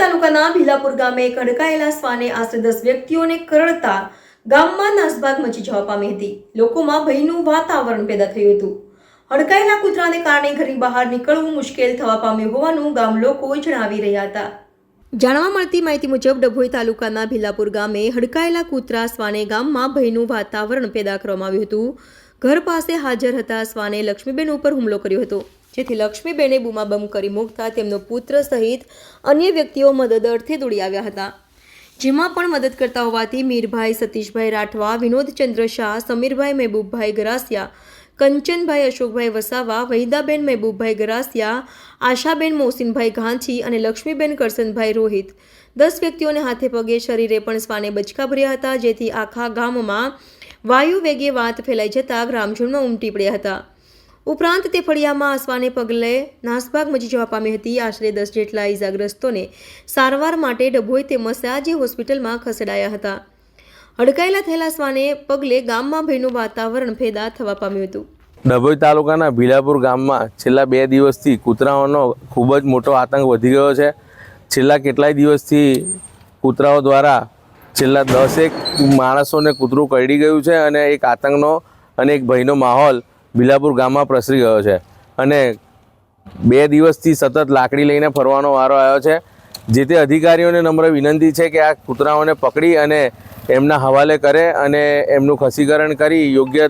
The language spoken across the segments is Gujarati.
તાલુકાના ભીલાપુર ગામે એક શ્વાને આશરે દસ વ્યક્તિઓને કરડતા ગામમાં નાસભાગ મચી જવા પામી હતી. લોકોમાં ભયનું વાતાવરણ પેદા થયું હતું. હડકાયેલા કૂતરાને કારણે ઘરની બહાર નીકળવું મુશ્કેલ થવા પામ્યું હોવાનું ગામ લોકો જણાવી રહ્યા હતા. જાણવા મળતી માહિતી મુજબ ડભોઈ તાલુકાના ભીલાપુર ગામે હડકાયેલા કૂતરા શ્વાને ગામમાં ભયનું વાતાવરણ પેદા કરવામાં આવ્યું હતું. ઘર પાસે હાજર હતા શ્વાને લક્ષ્મીબેન ઉપર હુમલો કર્યો હતો. જેથી લક્ષ્મીબેને બૂમાબમ કરી મૂકતા તેમનો પુત્ર સહિત અન્ય વ્યક્તિઓ મદદ અર્થે દોડી આવ્યા હતા. જેમાં પણ મદદ કરતા હોવાથી મીરભાઈ, સતીશભાઈ રાઠવા વિનોદચંદ્ર શાહ, સમીરભાઈ મહેબૂબભાઈ ગરાસિયા, કંચનભાઈ અશોકભાઈ વસાવા વહીદાબેન મહેબૂબભાઈ ગરાસિયા, આશાબેન મોહસિનભાઈ ગાંધી અને લક્ષ્મીબેન કરસનભાઈ રોહિત દસ વ્યક્તિઓને હાથે પગે શરીરે પણ શ્વાને બચકા ભર્યા હતા, જેથી આખા ગામમાં વાયુ વેગે વાત ફેલાઈ જતા ગ્રામજનો ઉમટી પડ્યા હતા. ઉપરાંત તે ફળિયામાં આસવાને પગલે નાસભાગ મચી જવા પામી હતી. આશરે દસ જેટલા ઇજાગ્રસ્તોને સારવાર માટે ડભોઈ તેમજ સયાજી હોસ્પિટલમાં ખસેડાયા હતા. હડકાયેલા થયેલા શ્વાને પગલે ગામમાં ભયનું વાતાવરણ ભેદા થવા પામ્યું હતું. ડભોઈ તાલુકાના ભીલાપુર ગામમાં છેલ્લા બે દિવસથી કૂતરાઓનો ખૂબ જ મોટો આતંક વધી ગયો છે. છેલ્લા કેટલાય દિવસથી કૂતરાઓ દ્વારા છેલ્લા દસેક માણસોને કૂતરું કરડી ગયું છે અને એક આતંકનો અને એક ભયનો માહોલ ભીલાપુર ગામમાં પ્રસરી ગયો છે. અને બે દિવસથી સતત લાકડી લઈને ફરવાનો વારો આવ્યો છે. જે તે અધિકારીઓને નમ્ર વિનંતી છે કે આ કૂતરાઓને પકડી અને એમના હવાલે કરે અને એમનું ખસીકરણ કરી યોગ્ય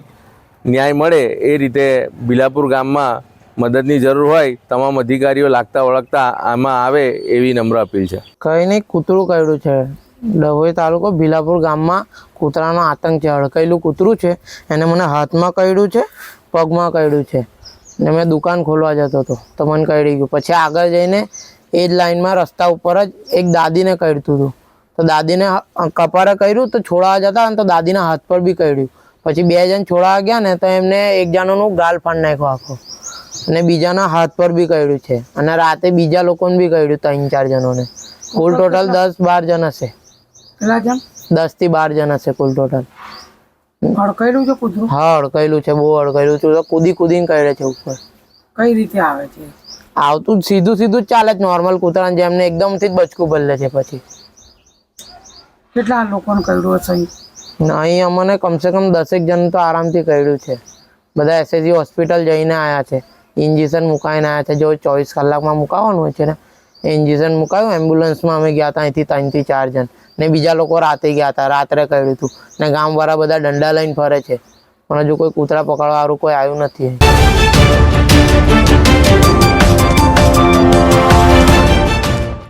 ન્યાય મળે એ રીતે બિલાપુર ગામમાં મદદની જરૂર હોય, તમામ અધિકારીઓ લાગતા ઓળખતા આમાં આવે એવી નમ્ર અપીલ છે. કંઈ નહીં, કૂતરું કર્યું છે. ડભોઈ તાલુકો ભીલાપુર ગામમાં કૂતરાનો આતંક છે. હડકાયેલું કૂતરું છે. એને મને હાથમાં કરડ્યું છે પગમાં કરડ્યું છે. ને મેં દુકાન ખોલવા જતો હતો. તો મને કરડી ગયું. પછી આગળ જઈને એ જ લાઈનમાં રસ્તા ઉપર જ એક દાદીને કરડતું હતું. તો દાદીને કપાળે કપારે કર્યું તો છોડાવા જતા અને તો દાદીના હાથ પર બી કરડ્યું પછી બે જણ છોડાવા ગયા ને તો એમને એક જણાનું ગાલ ફાડ નાખ્યો આખો. અને બીજાના હાથ પર બી કર્યું છે. અને રાતે બીજા લોકોને બી કર્યું ત્રણ ચાર જણોને. કુલ ટોટલ દસ બાર જણ હશે. પેલા જણ દસથી બાર જણ હશે કુલ ટોટલ અડકાયેલું છે કૂતરું હા અડકાયેલું છે બહુ અડકાયેલું છે. કૂદી કૂદીને કરે છે ઉપર? કઈ રીતે આવે છે? આવતું સીધું સીધું ચાલે જ નોર્મલ કૂતરાને જેમને એકદમથી જ બચકું બદલે છે પછી. કેટલા લોકોને કર્યું હશે? ને અહીં અમને કમસે કમ દસેક જણ તો આરામથી કર્યું છે. બધા એસએસજી હોસ્પિટલ જઈને આવ્યા છે. ઇન્જેક્શન મુકાઈને આવ્યા છે. જો ચોવીસ કલાકમાં મુકાવાનું હોય છે ને ઇન્જેક્શન મુકાયું એમ્બ્યુલન્સમાં અમે ગયા હતા અહીંથી ત્રણથી ચાર જણ. ને બીજા લોકો રાતે ગયા હતા રાત્રે કર્યું હતું ને ગામવાળા બધા દંડા લઈને ફરે છે. પણ હજુ કોઈ કૂતરા પકડવા વાળું કોઈ આવ્યું નથી